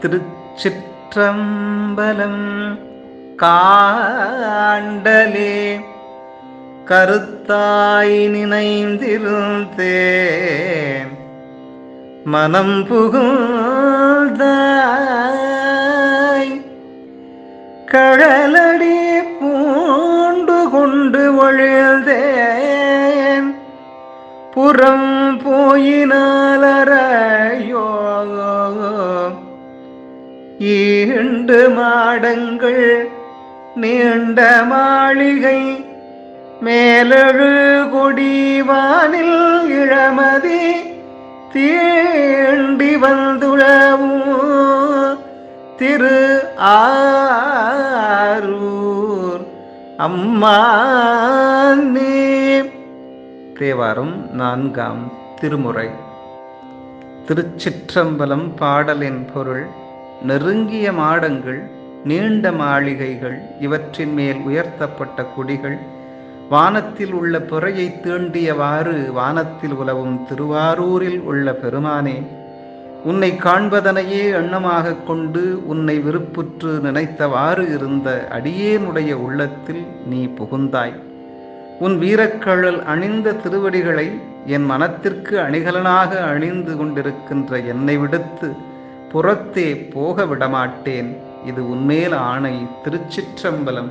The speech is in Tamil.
திருச்சிற்றம்பலம் காண்டலே கருத்தாய் நினைந்திருந்தேன். மனம் புகுந்தாய். கழலடி பூண்டு கொண்டு ஒழிழ்ந்தேன் புறம் போயினாலர ஈண்டு மாடங்கள் நீண்ட மாளிகை மேலழு கொடிவானில் இளமதி தீண்டி வந்துழவும் திரு ஆரூர் அம்மானே. தேவாரம் நான்காம் திருமுறை. திருச்சிற்றம்பலம் பாடலின் பொருள் நெருங்கிய மாடங்கள் நீண்ட மாளிகைகள் இவற்றின் மேல் உயர்த்தப்பட்ட கொடிகள் வானத்தில் உள்ள பிறையை தீண்டியவாறு வானத்தில் உலவும் திருவாரூரில் உள்ள பெருமானே உன்னை காண்பதனையே எண்ணமாக கொண்டு உன்னை விருப்புற்று நினைத்தவாறு இருந்த அடியேனுடைய உள்ளத்தில் நீ புகுந்தாய். உன் வீரக்கழல் அணிந்த திருவடிகளை என் மனத்திற்கு அணிகலனாக அணிந்து கொண்டிருக்கின்ற என்னை விடுத்து புறத்தே போக விடமாட்டேன். இது உன்மேல் ஆணை திருச்சிற்றம்பலம்.